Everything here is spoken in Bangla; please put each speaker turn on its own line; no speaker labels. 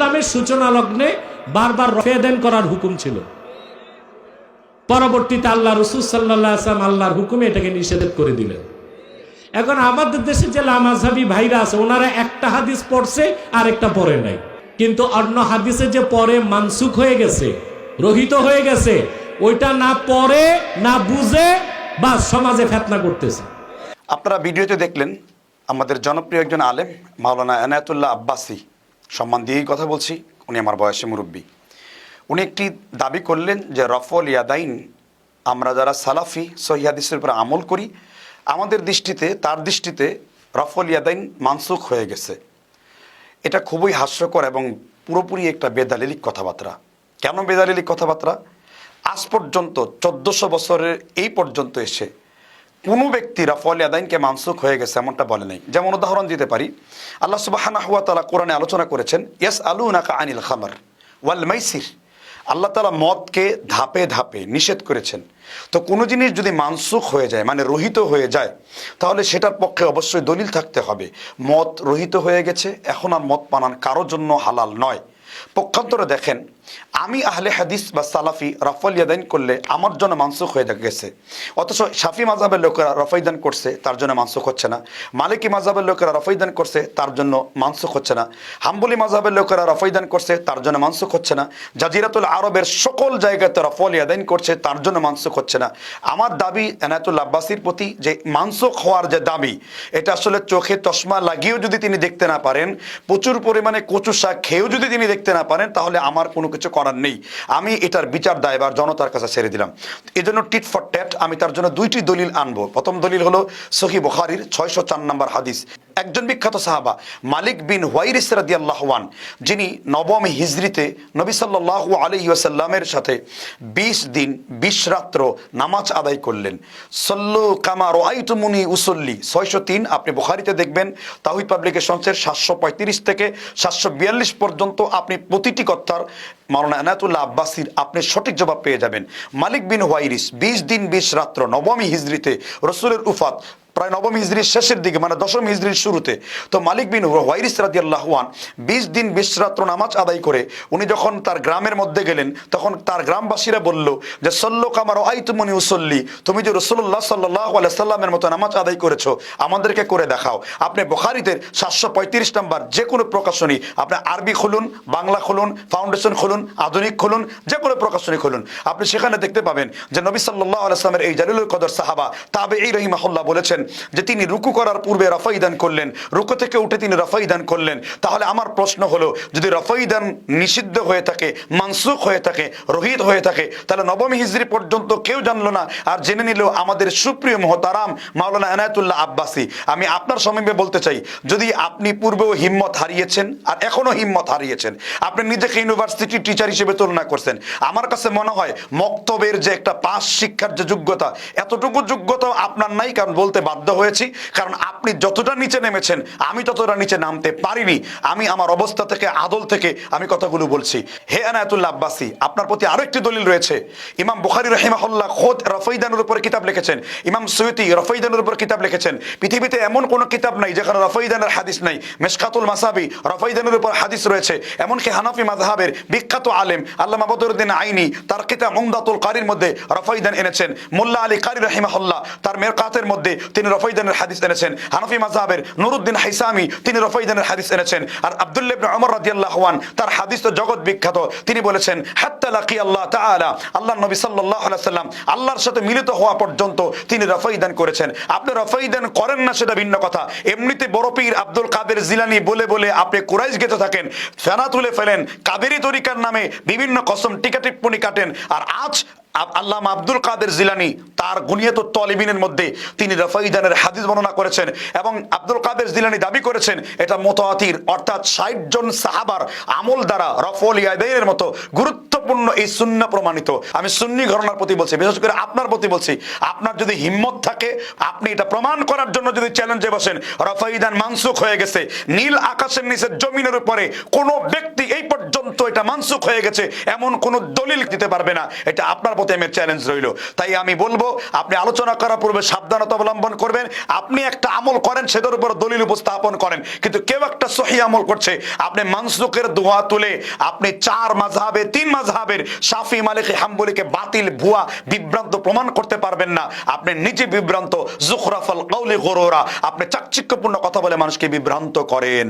ইসলামের সূচনা লগ্নে বারবার রফেদেন করার হুকুম ছিল। পরবর্তীতে আল্লাহ রসুল সাল্লাহ আসলাম আল্লাহর হুকুমে এটাকে নিষেধ করে দিলেন। এখন আমাদের দেশে যে লামাজাবি ভাইরা আছে, ওনারা একটা হাদিস পড়ছে আর একটা পড়ে নাই। কিন্তু অন্য হাদিসে যে পরে মানসুখ হয়ে গেছে, রহিত হয়ে গেছে, ওইটা না পড়ে, না বুঝে বা সমাজে ফেতনা করতেছে।
আপনারা ভিডিওতে দেখলেন আমাদের জনপ্রিয় একজন আলেম, মাওলানা এনায়তুল্লাহ আব্বাসি। সম্মান দিয়েই কথা বলছি। উনি আমার বয়সে মুরব্বী। উনি একটি দাবি করলেন যে রফল ইয়াদাইন, আমরা যারা সালাফি সহিয়াদিসের উপর আমল করি, আমাদের দৃষ্টিতে, তার দৃষ্টিতে রফল ইয়াদাইন মানসুখ হয়ে গেছে। এটা খুবই হাস্যকর এবং পুরোপুরি একটা বেদালিলিক কথাবার্তা। কেন বেদালিলিক কথাবার্তা? আজ পর্যন্ত চোদ্দশো বছরের এই পর্যন্ত এসে কোনো ব্যক্তিরা রাফল আদাইনকে মানসুখ হয়ে গেছে, এমনটা বলে নাই। যেমন উদাহরণ দিতে পারি, আল্লাহ সুবাহানা হুয়া তালা কোরআনে আলোচনা করেছেন ইয়াস আলু নাকা আনিল খামার ওয়াল মাইসির। আল্লাহ তালা মদকে ধাপে ধাপে নিষেধ করেছেন। তো কোনো জিনিস যদি মানসুখ হয়ে যায় মানে রহিত হয়ে যায়, তাহলে সেটার পক্ষে অবশ্যই দলিল থাকতে হবে। মদ রহিত হয়ে গেছে, এখন আর মদ পানান কারোর জন্য হালাল নয়। পক্ষান্তরে দেখেন আমি আহলে হাদিস বা সালাফি রাফল ইয়াদাইন করলে আমার জন্য মানসুখ হয়ে গেছে। অথচ শাফি মাজাবের লোকেরা রফাইদান করছে, তার জন্য মানসুখ হচ্ছে না। মালিকি মাজাবের লোকেরা রফাইদান করছে, তার জন্য মানসুখ হচ্ছে না। হাম্বলি মাজাবের লোকেরা রফাইদান করছে, তার জন্য মানসুখ হচ্ছে না। জাজিরাতুল আরবের সকল জায়গাতে রফল ইয়াদাইন করছে, তার জন্য মানসুখ হচ্ছে না। আমার দাবি এনায়তুল আব্বাসির প্রতি যে মানসুখ হওয়ার যে দাবি, এটা আসলে চোখে চশমা লাগিয়েও যদি তিনি দেখতে না পারেন, প্রচুর পরিমাণে কচু শাক খেয়েও যদি তিনি দেখতে না পারেন, তাহলে আমার কোনো কিছু করার নেই। আমি এটার বিচার দায়বার জনতার কাছে ছেড়ে দিলাম। এজন্য জন্য টিট ফর ট্যাট আমি তার জন্য দুইটি দলিল আনব। প্রথম দলিল হলো সহি বখারির ছয়শো চার নম্বর হাদিস। একজন বিখ্যাত সাহাবা, মালিক বিন ওয়াইরিস রাদি আল্লাহওয়ান যিনি নবম হিজরিতে নবী সাল্লাহ আলহি আসাল্লামের সাথে বিশ দিন, বিশ রাত্র নামাজ আদায় করলেন। সল্লু কামা রোয়াইটুমুনি উসল্লি, ছয়শো তিন আপনি বুখারিতে দেখবেন তাহিদ পাবলিকেশনসের সাতশো পঁয়ত্রিশ থেকে সাতশো বিয়াল্লিশ পর্যন্ত আপনি প্রতিটি কথার মাওলানা এনায়তুল্লাহ আব্বাসির আপনি সঠিক জবাব পেয়ে যাবেন। মালিক বিন ওয়াইরিস বিশ দিন, বিশ রাত্র নবমী হিজরিতে রসুলের উফাত প্রায় নবম হিজড়ির শেষের দিকে মানে দশম হিজড়ির শুরুতে, তো মালিক বিন ওয়াইরিস রাদি আল্লাহওয়ান বিশ দিন বিশ রাত্র নামাজ আদায় করে, উনি যখন তার গ্রামের মধ্যে গেলেন, তখন তার গ্রামবাসীরা বলল যে, সল্লো কামার আই তুমনি উসল্লি, তুমি যে রসুল্লাহ সাল্লাহ সাল্লামের মতো নামাজ আদায় করেছ, আমাদেরকে করে দেখাও। আপনি বখারিতে সাতশো পঁয়ত্রিশ নাম্বার যে কোনো প্রকাশনী, আপনি আরবি খুলুন, বাংলা খুলুন, ফাউন্ডেশন খুলুন, আধুনিক খুলুন যে কোনো প্রকাশনী খুলুন। আপনি সেখানে দেখতে পাবেন যে, নবী সাল্লাহ আলাইসলামের এই জালিলুল কদর সাহাবা তাবে এই রহিমাহুল্লাহ বলেছেন যে তিনি রুকু করার পূর্বে রফাই দান করলেন, রুকু থেকে উঠে তিনি রফাই দান করলেন। তাহলে আমার প্রশ্ন হলো, যদি রফাই দান নিষিদ্ধ হয়ে থাকে, মানসুখ হয়ে থাকে, রহিত হয়ে থাকে, তাহলে নবম হিজড়ি পর্যন্ত কেউ জানলো না। আর জেনে নিল আমাদের সুপ্রিয় মহতারাম মাওলানা এনায়তুল্লাহ আব্বাসি। আমি আপনার সমীপে বলতে চাই, যদি আপনি পূর্বেও হিম্মত হারিয়েছেন, আর এখনও হিম্মত হারিয়েছেন, আপনি নিজেকে ইউনিভার্সিটি টিচার হিসেবে তুলনা করছেন, আমার কাছে মনে হয় মক্তবের যে একটা পাস শিক্ষার যে যোগ্যতা, এতটুকু যোগ্যতা আপনার নাই, কারণ বলতে বাধ্য হয়েছি, কারণ আপনি যতটা নিচে নেমেছেন, আমি ততটা নিচে নামতে পারিনি। আমি আমার অবস্থা থেকে, আদল থেকে আমি কথাগুলো বলছি। হে আনায়াতুল্লাহ আব্বাসি, আপনার প্রতি আরও একটি দলিল রয়েছে। ইমাম বুখারি রহিমাহুল্লাহ খোদ রফাইদানের উপরে কিতাব লিখেছেন। ইমাম সৈয়দি রফাইদানের উপর কিতাব লিখেছেন। পৃথিবীতে এমন কোনো কিতাব নাই যেখানে রফাইদানের হাদিস নাই। মেশকাতুল মাসাবি রফাইদানের উপর হাদিস রয়েছে। এমনকি হানাফি মাযহাবের বিখ্যাত আলেম আল্লামা বদরুদ্দিন আইনি তার কিতাব মুমদাতুল কারির মধ্যে রফাইদান এনেছেন। মোল্লা আলী কারি রহিমাহুল্লাহ তার মেরকাতের মধ্যে তিনি রফাইদানের হাদিস এনেছেন। হানফি মাযহাবের নুরুদ্দিন হাইসামি তিনি রফাইদানের হাদিস এনেছেন। আর আব্দুল্লাহ ইবনে ওমর রাদিয়াল্লাহু আন তার হাদিস তো জগৎ বিখ্যাত। তিনি বলেছেন, হাত্তা লাকি আল্লাহ তাআলা আল্লাহ নবী আলাইহি সাল্লাম আল্লাহর সাথে মিলিত হওয়া পর্যন্ত তিনি রফাইদান করেছেন। আপনি রফাইদান করেন না সেটা ভিন্ন কথা। এমনিতে বড় পীর আব্দুল কাদের জিলানি বলে বলে আপনি কুরাইশ গেতে থাকেন, ফেনা তুলে ফেলেন কাবেরি তরিকার নামে বিভিন্ন কসম টিকা টিপ্পনি কাটেন। আর আজ আল্লামা আব্দুল কাদের জিলানি তার গুনিয়ত তলিবিনের মধ্যে তিনি রফাইদানের হাদিস বর্ণনা করেছেন এবং আব্দুল কাদের জিলানি দাবি করেছেন, এটা মোতাতির, অর্থাৎ ষাট জন সাহাবার আমল দ্বারা রফল ইয়াদের মতো গুরুত্বপূর্ণ এই শূন্য প্রমাণিত। আমি সুন্নি ঘটনার প্রতি বলছি, বিশেষ করে আপনার প্রতি বলছি, আপনার যদি হিম্মত থাকে, আপনি এটা প্রমাণ করার জন্য যদি চ্যালেঞ্জে বসেন, রফাইদান মানসুখ হয়ে গেছে, নীল আকাশের নিচে জমিনের উপরে কোনো ব্যক্তি এই পর্যন্ত তো এটা মানসুখ হয়ে গেছে, এমন কোনো দলিল দিতে পারবে না। এটা আপনার প্রতি আমার চ্যালেঞ্জ রইল। তাই আমি বলব, আপনি আলোচনা করার পূর্বে সাবধানতা অবলম্বন করবেন। আপনি একটা আমল করেন, সেটার উপর দলিল উপস্থাপন করেন। কিন্তু কেউ একটা সহি আমল করছে, আপনি মানসুখের দোয়া তুলে আপনি চার মাঝহাবে তিন মাঝহাবের শাফি মালিক হাম্বলিকে বাতিল, ভুয়া, বিভ্রান্ত প্রমাণ করতে পারবেন না। আপনি নিজে বিভ্রান্ত। জুখরাফল কৌলি গরোরা, আপনি চাকচিক্যপূর্ণ কথা বলে মানুষকে বিভ্রান্ত করেন।